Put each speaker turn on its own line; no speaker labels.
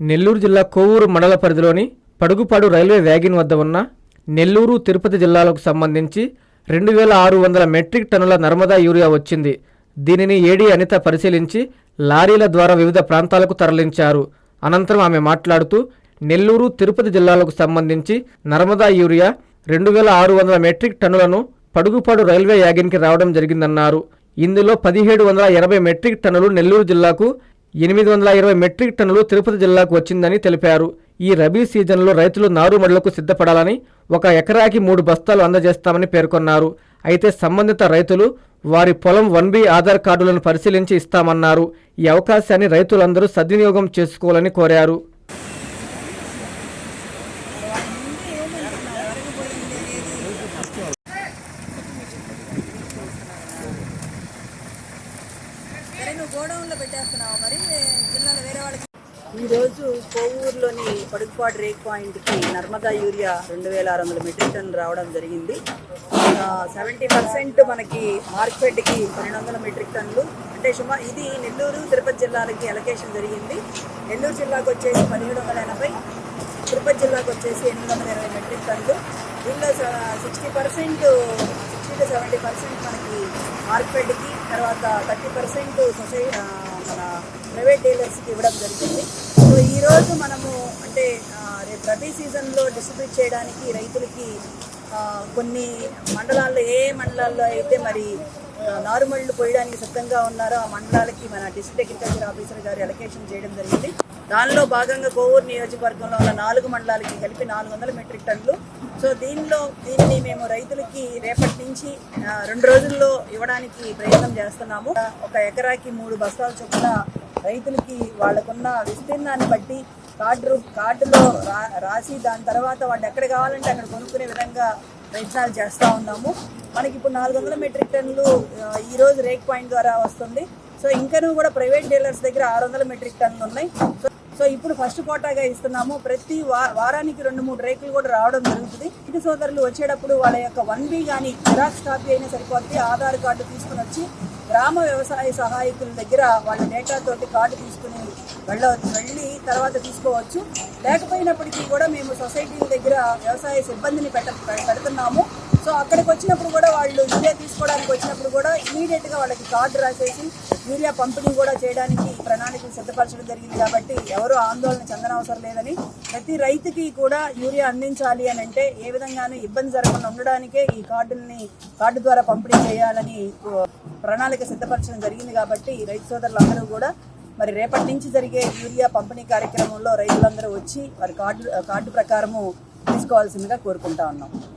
నెల్లూరు జిల్లా కోవూరు మండల పరిధిలోని పడుగుపాడు రైల్వే వ్యాగిన్ వద్ద ఉన్న నెల్లూరు తిరుపతి జిల్లాలకు సంబంధించి రెండు వేల ఆరు వందల మెట్రిక్ టన్నుల నర్మదా యూరియా వచ్చింది. దీనిని ఏడీ అనిత పరిశీలించి లారీల ద్వారా వివిధ ప్రాంతాలకు తరలించారు. అనంతరం ఆమె మాట్లాడుతూ నెల్లూరు తిరుపతి జిల్లాలకు సంబంధించి నర్మదా యూరియా రెండు వేల ఆరు వందల మెట్రిక్ టన్నులను పడుగుపాడు రైల్వే యాగిన్కి రావడం జరిగిందన్నారు. ఇందులో పదిహేడు వందల ఎనభై మెట్రిక్ టన్నులు నెల్లూరు జిల్లాకు ఎనిమిది వందల ఇరవై మెట్రిక్ టన్నులు తిరుపతి జిల్లాకు వచ్చిందని తెలిపారు. ఈ రబీ సీజన్లో రైతులు నారుమడులకు సిద్ధపడాలని ఒక ఎకరాకి మూడు బస్తాలు అందజేస్తామని పేర్కొన్నారు. అయితే సంబంధిత రైతులు వారి పొలం వన్ బి ఆధార్ కార్డులను పరిశీలించి ఇస్తామన్నారు. ఈ అవకాశాన్ని రైతులందరూ సద్వినియోగం చేసుకోవాలని కోరారు.
గోడౌన్లో పెట్టేస్తున్నావా మరి జిల్లాలో వేరే వాళ్ళకి ఈరోజు కోవూరులోని పడుగుపాడు రేక్ పాయింట్కి నర్మదా యూరియా రెండు వేల ఆరు వందల మెట్రిక్ టన్ రావడం జరిగింది. సెవెంటీ పర్సెంట్ మనకి మార్కెట్కి పన్నెండు వందల మెట్రిక్ టన్నులు. అంటే సుమా ఇది నెల్లూరు తిరుపతి జిల్లాలకి అలొకేషన్ జరిగింది. నెల్లూరు జిల్లాకు వచ్చేసి పదిహేడు వందల ఎనభై తిరుపతి జిల్లాకు వచ్చేసి ఎనిమిది వందల ఇరవై మెట్రిక్ టన్నులు. దీనిలో sixty percent sixty to seventy percent మనకి మార్కెట్కి తర్వాత థర్టీ పర్సెంట్ సొసై మన ప్రైవేట్ డీలర్స్కి ఇవ్వడం జరిగింది. సో ఈరోజు మనము అంటే రేపు రబీ సీజన్లో డిస్ట్రిబ్యూట్ చేయడానికి రైతులకి కొన్ని మండలాల్లో ఏ మండలాల్లో అయితే మరి నారుమళ్ళు పోయడానికి సిద్ధంగా ఉన్నారో? ఆ మండలాలకి మన డిస్ట్రిక్ట్ అగ్రికల్చర్ ఆఫీసర్ గారు ఎలకేషన్ చేయడం జరిగింది. దానిలో భాగంగా కోవూరు నియోజకవర్గంలో ఉన్న నాలుగు మండలాలకి కలిపి నాలుగు వందల మెట్రిక్ టన్నులు. సో దీనిలో దీన్ని మేము రైతులకి రేపటి నుంచి రెండు రోజుల్లో ఇవ్వడానికి ప్రయత్నం చేస్తున్నాము. ఒక ఎకరాకి మూడు బస్తాల చొప్పున రైతులకి వాళ్ళకున్న విస్తీర్ణాన్ని బట్టి కార్డు కార్డులో రా రాసి దాని తర్వాత వాళ్ళు ఎక్కడ కావాలంటే అక్కడ కొనుక్కునే విధంగా ప్రయత్నాలు చేస్తూ ఉన్నాము. మనకి ఇప్పుడు నాలుగు వందల మెట్రిక్ టన్నులు ఈరోజు రేక్ పాయింట్ ద్వారా వస్తుంది. సో ఇంకనూ కూడా ప్రైవేట్ డీలర్స్ దగ్గర ఆరు వందల మెట్రిక్ టన్నులు ఉన్నాయి. సో సో ఇప్పుడు ఫస్ట్ కోటాగా ఇస్తున్నాము. ప్రతి వా- వారానికి రెండు మూడు రేకులు కూడా రావడం జరుగుతుంది. ఇంటి సోదరులు వచ్చేటప్పుడు వాళ్ళ యొక్క వన్ బి కానీ జిరాక్స్ కాపీ అయినా సరిపోద్ది. ఆధార్ కార్డు తీసుకుని వచ్చి గ్రామ వ్యవసాయ సహాయకుల దగ్గర వాళ్ళ డేటా తోటి కార్డు తీసుకుని వెళ్ళవచ్చు వెళ్ళి తర్వాత తీసుకోవచ్చు. లేకపోయినప్పటికీ కూడా మేము సొసైటీల దగ్గర వ్యవసాయ సిబ్బందిని పెట్ట పెడుతున్నాము. సో అక్కడికి వచ్చినప్పుడు కూడా వాళ్ళు యూరియా తీసుకోవడానికి వచ్చినప్పుడు కూడా ఇమీడియట్గా వాళ్ళకి కార్డు రాసేసి యూరియా పంపిణీ కూడా చేయడానికి ప్రణాళికలు సిద్ధపరచడం జరిగింది కాబట్టి ఎవరు ఆందోళన చెందనవసరం లేదని ప్రతి రైతుకి కూడా యూరియా అందించాలి అని అంటే ఏ విధంగానూ ఇబ్బంది జరగకుండా ఉండడానికే ఈ కార్డుని కార్డు ద్వారా పంపిణీ చేయాలని ప్రణాళిక సిద్ధపరచడం జరిగింది కాబట్టి రైతు సోదరులందరూ కూడా మరి రేపటి నుంచి జరిగే యూరియా పంపిణీ కార్యక్రమంలో రైతులందరూ వచ్చి వారి కార్డు కార్డు ప్రకారము తీసుకోవాల్సిందిగా కోరుకుంటా ఉన్నాం.